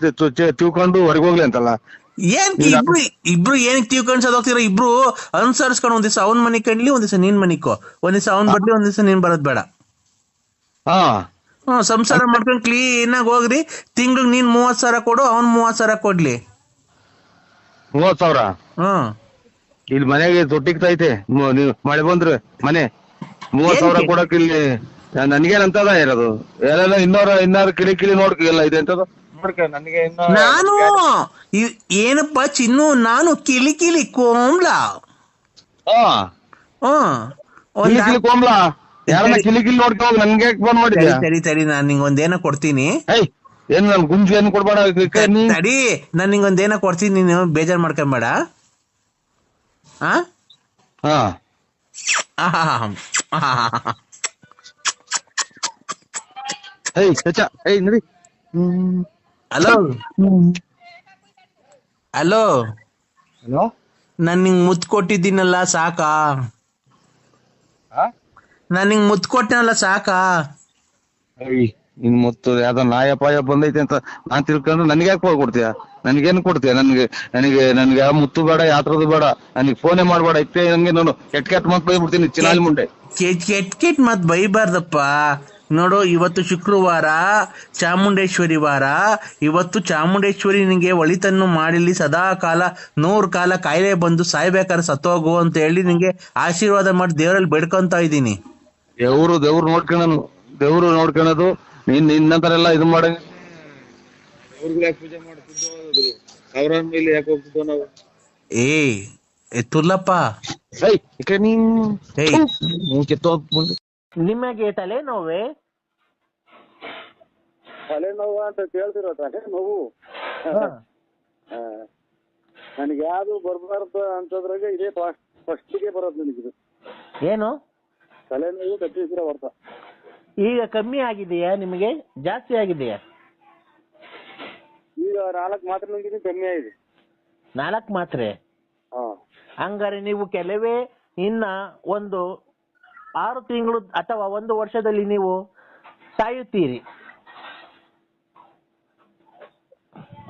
ತಿಳ್ಕೊಂಡು ಹೊರಗೆ ಹೋಗ್ಲಿ ಅಂತಲ್ಲ. ಏನ್ ಇಬ್ರು ಇಬ್ರು ಏನಕ್ಕೆ ತಿಳ್ಕೊಂಡ್ ಸದೋಗ್ತೀರ ಇಬ್ರು ಅನುಸರಿಸ್ಕೊಂಡು ಒಂದ್ ದಿವಸ ಅವ್ನ್ ಮನೆ ಕಣ್ಲಿ ಒಂದ್ ದಿವಸ ನೀನ್ ಮನಿಕೋ ಒಂದ್ ದಿವಸ ಅವ್ನ್ ಬರ್ಲಿ ಒಂದ್ ದಿವಸ ನೀನ್ ಬರೋದ್ ಬೇಡ. ಹ್ಮ್ ಸಂಸಾರ ಮಾಡ್ಕೊಂಡ್ ಕ್ಲೀನ್ ಆಗಿ ಹೋಗ್ರಿ. ತಿಂಗ್ಳಿಗ್ ನೀನ್ ಮೂವತ್ ಸಾವಿರ ಕೊಡು ಅವ್ನ್ ಮೂವತ್ ಸಾವಿರ ಕೊಡ್ಲಿ. ಮೂವತ್ ಸಾವಿರ? ಹ್ಮ್. ಇಲ್ಲಿ ಮನೆಗೆ ತೊಟ್ಟಿಗ್ತೈತೆ ಮಳೆ ಬಂದ್ರೆ ಮನೆ. ಮೂವತ್ ಸಾವಿರ? ಕೊಡಕ್ ಇಲ್ಲಿ ನನ್ಗೇನಂತದ ಇರೋದು? ಎಲ್ಲ ಇನ್ನೂರ ಇನ್ನಾರು ಕಿಡಿ ಕಿಳಿ ನೋಡ್ಕಿಲ್ಲ ಇದೆ ಅಂತದ ನನಗೆ ಇನ್ನು ನಾನು ಏನಪ್ಪ ಚಿನ್ನು ನಾನು ಕಿಲಿ ಕಿಲಿ ಕೋಮ್ಲ. ಹಾ. ಕೋಮ್ಲಾ. ಯಾರನ್ನ ಕಿಲಿ ಕಿಲಿ ನೋಡ್ಕೊ ಹೋಗ್ ನನ್ಗೆ ಫೋನ್ ಮಾಡಿದ್ಯಾ? ಸರಿ ಸರಿ ನಾನ್ ನಿಂಗ್ ಒಂದೇನ ಕೊಡ್ತೀನಿ. ಏಯ್ ಏನ್ ನನ್ ಗುಂಜು ಏನ್ ಕೊಡ್ಬೇಡ ತಡಿ ನಾನ್ ನಿಂಗ್ ಒಂದೇನೋ ಕೊಡ್ತೀನಿ ನೀನು ಬೇಜಾರ್ ಮಾಡ್ಕೊಂಬೇಡ. ಹಾ. ಹಾ ಆಹಾಹಾ. ಆಹಾಹಾ. ಏಯ್ ಚಚ ಏಯ್ ನಡಿ. ಹ್ಮ್. ಹಲೋ ಹಲೋ ಹಲೋ ನಾನ್ ನಿಂಗ್ ಕೊಟ್ಟಿದ್ದೀನಲ್ಲ ಸಾಕಾ? ಆ? ನಾನ್ ನಿಂಗ್ ಕೊಟ್ಟನಲ್ಲ ಸಾಕಾ? ನಿನ್ ಮುತ್ತು ಯಾವ್ದೋ ನಾಯ ಪಾಯ ಬಂದೈತೆ ಅಂತ ನಾನ್ ತಿಳ್ಕೊಂಡು ನನ್ಗೆ ಯಾಕೆ ಕೊಡ್ತೀಯ? ನನ್ಗೇನ್ ಕೊಡ್ತೀಯ? ನನ್ಗೆ ನನಗೆ ನನ್ಗೆ ಯಾವ ಮುತ್ತು ಬೇಡ ಯಾತ್ರದ ಬೇಡ. ನನಗೆ ಫೋನೇ ಮಾಡ್ಬೇಡ. ಇಪ್ಪೇ ನಂಗೆ ನಾನು ಕೆಟ್ಟ ಕೆಟ್ಟ ಮತ್ ಬೈಬಿಡ್ತೀನಿ ಚಿನಾಲಿ ಮುಂಡೆ ಕೆಟ್ ಕೆಟ್ ಕೆಟ್ ಮತ್ ಬೈಬಾರ್ದಪ್ಪ. ನೋಡು ಇವತ್ತು ಶುಕ್ರವಾರ ಚಾಮುಂಡೇಶ್ವರಿ ವಾರ. ಇವತ್ತು ಚಾಮುಂಡೇಶ್ವರಿ ನಿನಗೆ ಒಳಿತನ್ನು ಮಾಡಿಲಿ ಸದಾ ಕಾಲ ನೂರು ಕಾಲ ಕಾಯಿಲೆ ಬಂದು ಸಾಯ್ಬೇಕಾದ್ರೆ ಸತ್ತೋಗು ಅಂತ ಹೇಳಿ ನಿಂಗೆ ಆಶೀರ್ವಾದ ಮಾಡಿ ದೇವರಲ್ಲಿ ಬೇಡ್ಕೊಂತ ಇದ್ದೀನಿ. ದೇವ್ರು ದೇವ್ರು ನೋಡ್ಕೊಳ್ಳೋನು ದೇವ್ರು ನೋಡ್ಕೊಳ್ಳೋದು ನೀನ್ ನಿನ್ನಂತರ ಎಲ್ಲ ಇದು ಮಾಡ. ಪೂಜೆ ಮಾಡ್ತಿದ್ದೋ ನಾವು? ಏ ಏ ತುಲ್ಲಪ್ಪ. ಏಯ್ ನಿಮಗೆ ತಲೆನೋವೆ? ತಲೆನೋವು ಅಂತ ಕೇಳ್ತಿರೋ ತಲೆನೋವು ನನಗೆ ಯಾವ್ದು ಬರ್ಬಾರ್ದು ಅಂತದ್ರಾಗ ಇದೇ ಫಸ್ಟಿಗೆ ಬರೋದು ನನಗಿದು. ಏನು? ತಲೆನೋವು ಕಟ್ಟಿಸಿರೋ ಹೊರ್ತ. ಈಗ ಕಮ್ಮಿ ಆಗಿದೆಯಾ ನಿಮಗೆ? ಜಾಸ್ತಿ ಆಗಿದೆಯಾ? ಈಗ ನಾಲ್ಕು ಮಾತ್ರ ನುಂಗಿದ್ದೀನಿ ಕಮ್ಮಿ ಆಗಿದೆ. ನಾಲ್ಕು ಮಾತ್ರೆ? ಹಾ. ಹಂಗಾರೆ ನೀವು ಕೆಲವೇ ಇನ್ನ ಒಂದು ಆರು ತಿಂಗಳು ಅಥವಾ ಒಂದು ವರ್ಷದಲ್ಲಿ ನೀವು ಸಾಯುತ್ತೀರಿ.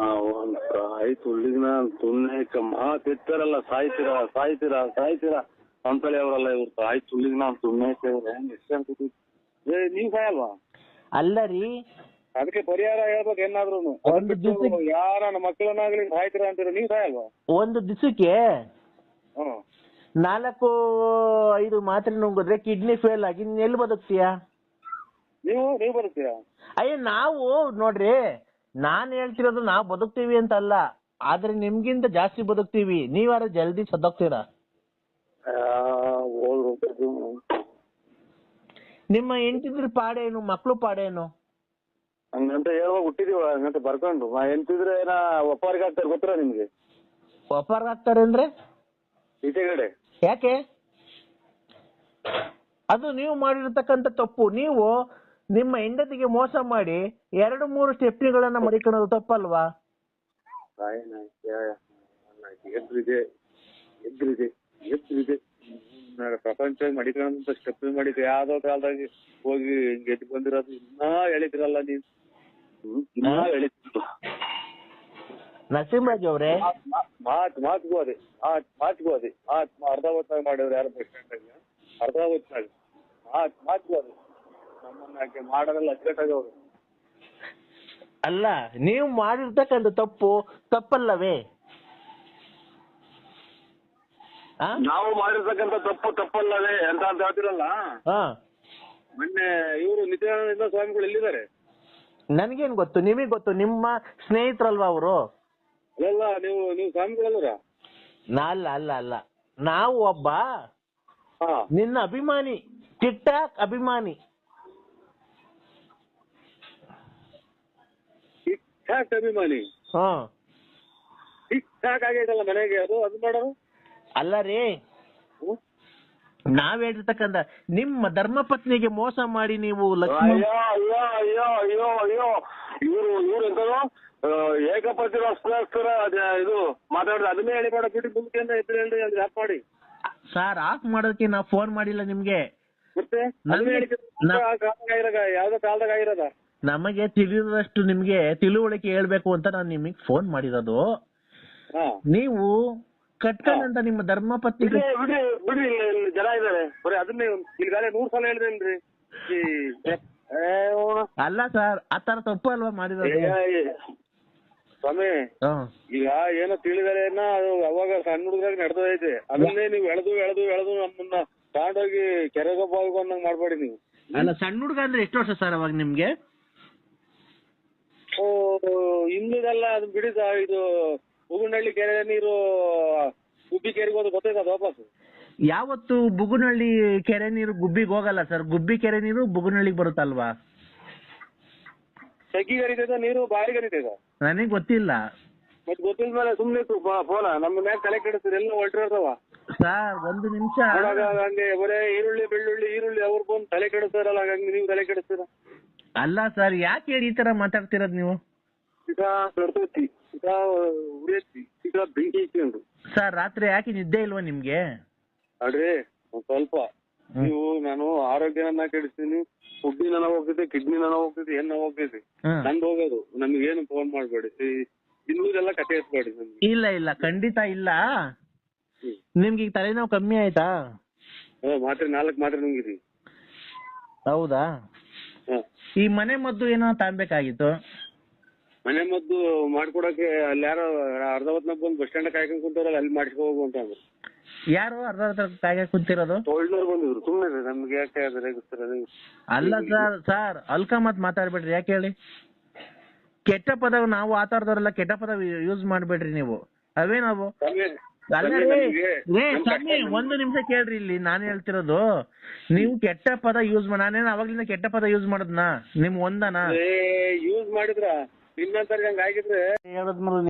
ಆಯ್ತು ಉಳ್ಳಿಗ್ನ ಸುಮ್ನೆ ಮಾತ್ ಇರ್ತಾರಲ್ಲ ಸಾಯ್ತೀರ ಸಾಯ್ತೀರಾ ಸಾಯ್ತೀರಾ? ಅಂತೇಳಿ ಅವರಲ್ಲ ಇವ್ರು ಆಯ್ತು ಉಳ್ಳಿಗ್ನ ಸುಮ್ನೆ ಎಷ್ಟು ಅನ್ಸುತ್ತೆ ಏ ನೀವ್ ಸಾಯಲ್ವಾ ಅಲ್ಲ ರೀ. ಅದಕ್ಕೆ ಪರಿಹಾರ ಹೇಳ್ಬೇಕು ಏನಾದ್ರು. ಒಂದು ದಿವ್ಸಕ್ಕೆ- ಯಾರ ಮಕ್ಕಳನ್ನಾಗ್ಲಿ ಸಾಯ್ತೀರಾ ಅಂತೀರ ನೀವ್ ಸಾಯಲ್ವಾ ಒಂದು ದಿವಸಕ್ಕೆ ಹ್ಮ್. ನಾಲ್ಕು ಐದು ಮಾತ್ರೆ ನುಂಗಿದ್ರೆ ಕಿಡ್ನಿ ಫೇಲ್ ಆಗಿ ನೀನ್ ಎಲ್ಲಿ ಬದುಕ್ತೀಯಾ? ನೀವು ನೀವು ಬರುತ್ತೀರಾ ಅಯ್ಯ ನಾವು ನೋಡ್ರಿ ನಾನ್ ಹೇಳ್ತಿರೋದು ನಾವ್ ಬದುಕ್ತೀವಿ ಅಂತ ಅಲ್ಲ ಆದ್ರೆ ನಿಮ್ಗಿಂತ ಜಾಸ್ತಿ ಬದುಕ್ತೀವಿ. ನೀವಾರ ಜಲ್ದಿ ಹೋದ್ರು ನಿಮ್ಮ ಹೆಂಡತಿದ್ರ ಪಾಡೇನು ಮಕ್ಳು ಪಾಡೇನು ಹಂಗಂತ ಹೇಳುವಾಗ ಹುಟ್ಟಿದೀವ ಹಂಗಂತ ಬರ್ಕೊಂಡು. ಎಂತಿದ್ರೆ ಏನ ಒಪ್ಪಾರಿಗೆ ಆಗ್ತಾರೆ ಗೊತ್ತಿರ ನಿಮ್ಗೆ? ಒಪ್ಪಾರ ಆಗ್ತಾರೆ ಅಂದ್ರೆ? ಈಚೆಗಡೆ ಯಾಕೆ? ಅದು ನೀವು ಮಾಡಿರ್ತಕ್ಕಂಥ ತಪ್ಪು. ನೀವು ನಿಮ್ಮ ಹೆಂಡತಿಗೆ ಮೋಸ ಮಾಡಿ ಎರಡು ಮೂರು ಸ್ಟೆಪ್ನಿಗಳನ್ನ ಮಡಿಕೊಳ್ಳೋದು ತಪ್ಪಲ್ವಾ? ಎದ್ರಿದೆ ಎದ್ರಿದೆ ಎದ್ರಿದೆ. ಪ್ರಪಂಚ ಮಡಿಕೊಂಡಂತ ಸ್ಟೆಪ್ ಮಾಡಿದ್ದೆ ಯಾವ್ದೋ ಕಾಲದಾಗ ಹೋಗಿ ಗೆದ್ದು ಬಂದಿರೋದು ಇನ್ನಾ ಹೇಳಿದ್ರಲ್ಲ ನೀನ್. ಇನ್ನಾ ಹೇಳಿದ್ರು ನರಸಿಂಹರಾಜ್ ಅವರೇ? ಮಾತ್ ಮಾತಿಗೂ ಅದೇ ಮಾತ್ ಮಾತಿಗೂ ಅದೇ. ಮಾತು ಅರ್ಧ ಹೊತ್ತಾಗ ಮಾಡಿದ್ರೆ ಯಾರು ಬಸ್ ಸ್ಟ್ಯಾಂಡ್ ಅರ್ಥ ಆಗುತ್ತೆ ಮಾತು ಮಾತು ಅದು. ನಮ್ಮನ್ನ ಅಲ್ಲ ನೀವು ಮಾಡಿರ್ತಕ್ಕಂಥ ತಪ್ಪು ತಪ್ಪಲ್ಲವೇ? ನಾವು ಮಾಡಿರ್ತಕ್ಕಂಥ ತಪ್ಪು ತಪ್ಪಲ್ಲವೇ ಅಂತ ಅಂತ ಹೇಳ್ತಿರಲ್ಲ? ಹಾ. ಮೊನ್ನೆ ಇವರು ನಿತ್ಯಾನಂದ ಸ್ವಾಮಿಗಳು ಎಲ್ಲಿದ್ದಾರೆ? ನನ್ಗೇನ್ ಗೊತ್ತು ನಿಮಗ್ ಗೊತ್ತು ನಿಮ್ಮ ಸ್ನೇಹಿತರಲ್ವಾ ಅವರು? ಅಲ್ಲ ನೀವು ನೀವು ಸ್ವಾಮಿಗಳಲ್ಲರ? ಅಲ್ಲ ಅಲ್ಲ ಅಲ್ಲ. ನಾವು ಒಬ್ಬ ಹಾ. ನಿನ್ನ ಅಭಿಮಾನಿ ಟಿಕ್ಟಾಕ್ ಅಭಿಮಾನಿ ಟಿಕ್ ಟಾಕ್ ಅಭಿಮಾನಿ. ಹಾ. ಟಿಕ್ ಟಾಕ್ ಆಗೈತಲ್ಲ ಮನೆಗೆ ಅದು ಅದು ಮಾಡೋರು ಅಲ್ಲ ರೀ. ಹ್ಮ್? ನಾವ್ ಹೇಳಿರ್ತಕ್ಕಂತ ನಿಮ್ಮ ಧರ್ಮಪತ್ನಿಗೆ ಮೋಸ ಮಾಡಿ ನೀವು ಲಕ್ಷ್ಮಣ ಅಯ್ಯೋ ಅಯ್ಯೋ ಅಯ್ಯೋ ಅಯ್ಯೋ ಅಯ್ಯೋ. ಇವರು ಇವ್ರು ಎಂತದು? ಏಕಪತಿ ರಸ್ತರ ಇದು ಮಾತಾಡಿದ್ರೆ ಅದನ್ನೇ ಹೇಳಿ ಮಾಡೋ ಬಿಟ್ಟು ಮುಂದೆಯಿಂದ ಎದ್ದು ಹೇಳ್ರಿ ಅದು ಹ್ಯಾಪ್ ಮಾಡಿ? ಸರ್ ಆಫ್ ಮಾಡೋದಕ್ಕೆ ನಾ ಫೋನ್ ಮಾಡಿಲ್ಲ ನಿಮ್ಗೆ. ಮತ್ತೆ? ಅದನ್ನೇ ಹೇಳಿ ನಾ- ಕಾಲದಾಗ ಯಾವ್ದೋ ಕಾಲದಾಗ ಆಗಿರೋದ? ನಮಗೆ ತಿಳಿದಷ್ಟು ನಿಮ್ಗೆ ತಿಳುವಳಿಕೆ ಹೇಳ್ಬೇಕು ಅಂತ ನಾನು ನಿಮಗೆ ಫೋನ್ ಮಾಡಿರೋದು. ಹಾ. ನೀವು ಕಟ್ಕೊಂಡಂತ ನಿಮ್ಮ ಧರ್ಮಪತ್ನಿ ಬಿಡಿ ಬಿಡಿ ಬಿಡಿ ಇಲ್ಲಿ ಇಲ್ಲಿ ಜನ ಇದಾರೆ. ಬರೀ ಅದನ್ನೇ ಈಗಾಗಲೇ ನೂರ್ ಸಲ ಹೇಳಿದೇನ್ರಿ ಈ ಏ. ಅಲ್ಲ ಸರ್ ಆ ತರ ತಪ್ಪು ಅಲ್ವಾ ಮಾಡಿರೋದು? ಏ, ಏ, ಸ್ವಾಮಿ ಹ್ಮ್. ಈಗ ಏನೋ ತಿಳಿದರೆ ಅದು ಅವಾಗ ಸಣ್ಣ ಹುಡುಗರಾಗ ಐತೆ ಅದನ್ನೇ ನೀವು ಎಳೆದು ಎಳೆದು ಎಳೆದು ನಮ್ಮನ್ನ ತಗೊಂಡೋಗಿ ಕೆರೆಗೊಬ್ಬ ಅನ್ನಂಗ್ ಮಾಡ್ಬೇಡಿ ನೀವು. ಅಲ್ಲ ಸಣ್ಣ ಹುಡುಗ ಅಂದ್ರೆ ಎಷ್ಟು ವರ್ಷ ಸರ್ ಅವಾಗ ನಿಮ್ಗೆ? ಓ ಇನ್ನಿದೆಲ್ಲ ಅದು ಬಿಡಿದ ಸಾ- ಇದು ಬುಗುನಹಳ್ಳಿ ಕೆರೆ ನೀರು ಗುಬ್ಬಿ ಕೆರೆಗೆ ಹೋದ ಗೊತ್ತಾಯ್ತದ ವಾಪಸ್ ಯಾವತ್ತು ಬುಗುನಹಳ್ಳಿ ಕೆರೆ ನೀರು ಗುಬ್ಬಿಗೆ ಹೋಗಲ್ಲ ಸರ್. ಗುಬ್ಬಿ ಕೆರೆ ನೀರು ಬುಗುನಳ್ಳಿಗೆ ಬರುತ್ತಲ್ವಾ? ಸಗ್ಗಿ ಕರಿತೈತ ನೀರು ಬಾರಿ ಕರಿತೈತ ನನಗೆ ಗೊತ್ತಿಲ್ಲ. ಮತ್ತೆ ಗೊತ್ತಿಲ್ಲ ಮೇಲೆ ಸುಮ್ಮನೆ ಫೋನ. ನಮ್ಮ ಮ್ಯಾಗ ತಲೆ ಇಡ್ತೀರಿ ಎಲ್ಲ ಹೊರಟಿರ್ತಾವ ಸರ್ ಒಂದು ನಿಮಿಷ. ಹಂಗೆ ಬರೇ ಈರುಳ್ಳಿ ಬೆಳ್ಳುಳ್ಳಿ ಈರುಳ್ಳಿ ಅವ್ರು ಬಂದು ತಲೆ ಕೆಡಿಸ್ತಾರಲ್ಲ ಹಂಗೆ ನೀವು ತಲೆ ಕೆಡಿಸ್ತೀರ? ಅಲ್ಲ ಸರ್ ಯಾಕೆ ಹೇಳಿ ಈ ತರ ಮಾತಾಡ್ತಿರೋದು ನೀವು? ಈಗ ಕಡ್ತೈತಿ ಈಗ ಉರಿಯೈತಿ. ಈಗ ಬೆಂಕಿ ಸರ್ ರಾತ್ರಿ ಯಾಕೆ ನಿದ್ದೆ ಇಲ್ವಾ ನಿಮ್ಗೆ? ಅಡ್ರಿ ಒಂದ್ ಸ್ವಲ್ಪ ನೀವು ನಾನು ಆರೋಗ್ಯನ ಕೆಡಿಸ್ತೀನಿ. ಫುಡ್ಡಿ ನನ ಹೋಗ್ತೈತಿ ಕಿಡ್ನಿ ನನ್ನ ಹೋಗ್ತೈತಿ ಏನ್ ಹೋಗ್ತೈತಿ ಹ್ಮ್. ನಂದು ಹೋಗೋದು. ನಮ್ಗೇನು ಫೋನ್ ಮಾಡ್ಬೇಡಿ. ಇನ್ನೂದೆಲ್ಲ ಕತೆ ಎತ್ಬೇಡಿ ನಮ್ಗೆ. ಇಲ್ಲ ಇಲ್ಲ. ಖಂಡಿತ ಇಲ್ಲ. ಹ್ಮ್. ನಿಮ್ಗೆ ಈಗ ತಲೆನೋವು ಕಮ್ಮಿ ಆಯ್ತಾ? ಹ್ಮ್, ಮಾತ್ರೆ ನಾಲ್ಕು ಮಾತ್ರೆ ನುಂಗಿರಿ ಹೌದಾ? ಈ ಮನೆ ಮದ್ದು ಏನೋ ತಾಂಬೇಕಾಗಿತ್ತು ಮನೆ ಮದ್ದು ಮಾಡ್ಕೊಡಕ್ಕೆ ಅಲ್ಲಿ ಯಾರೋ ಅರ್ಧ ಹೊತ್ನಾಗ ಬಂದು ಬಸ್ ಸ್ಟ್ಯಾಂಡ್ ಕಾಯ್ಕೊಂಡ್ ಕುಂತಾರಲ್ಲ ಅಲ್ಲಿ ಮಾಡಿಸ್ಕೊ ಹೋಗು ಅಂತ ಅಂದ್ರು. ಯಾರು ಅರ್ಧ ಅರ್ಧ ಕಾಯ್ಗೆ ಕುಂತಿರೋದು? ಟೋಲ್ನವ್ರು ಬಂದಿದ್ರು. ಸುಮ್ಮನೆ ನಮ್ಗೆ ಯಾಕೆ ಅದ್ರ ಅಲ್ಲ ಸರ್ ಸರ್ ಅಲ್ಕ ಮತ್ ಮಾತಾಡ್ಬೇಡ್ರಿ ಯಾಕೆ ಹೇಳಿ? ಕೆಟ್ಟ ಪದ ನಾವು ಆತಾಡ್ದವ್ರೆಲ್ಲ ಕೆಟ್ಟ ಪದ ಯೂಸ್ ಮಾಡ್ಬೇಡ್ರಿ ನೀವು. ಅವೇ ನಾವು ಅಲ್ಲ ಸ್ವಾಮಿ, ರೀ, ರೇ, ಸ್ವಾಮಿ, ಒಂದು ನಿಮಿಷ ಕೇಳ್ರಿ ಇಲ್ಲಿ ನಾನು ಹೇಳ್ತಿರೋದು. ನೀವು ಕೆಟ್ಟ ಪದ ಯೂಸ್ ಮಾಡಿ ನಾನೇನು ಅವಾಗ್ಲಿಂದ ಕೆಟ್ಟ ಪದ ಯೂಸ್ ಮಾಡದ್ನಾ? ನಿಮ್ ಒಂದನಾ? ಯೂಸ್ ಮಾಡಿದ್ರ ಇನ್ನೊಂದ್ಸರಿ ಹಂಗ ಆಗಿದ್ರೆ ಹೇಳದ್ಮೇಲೆ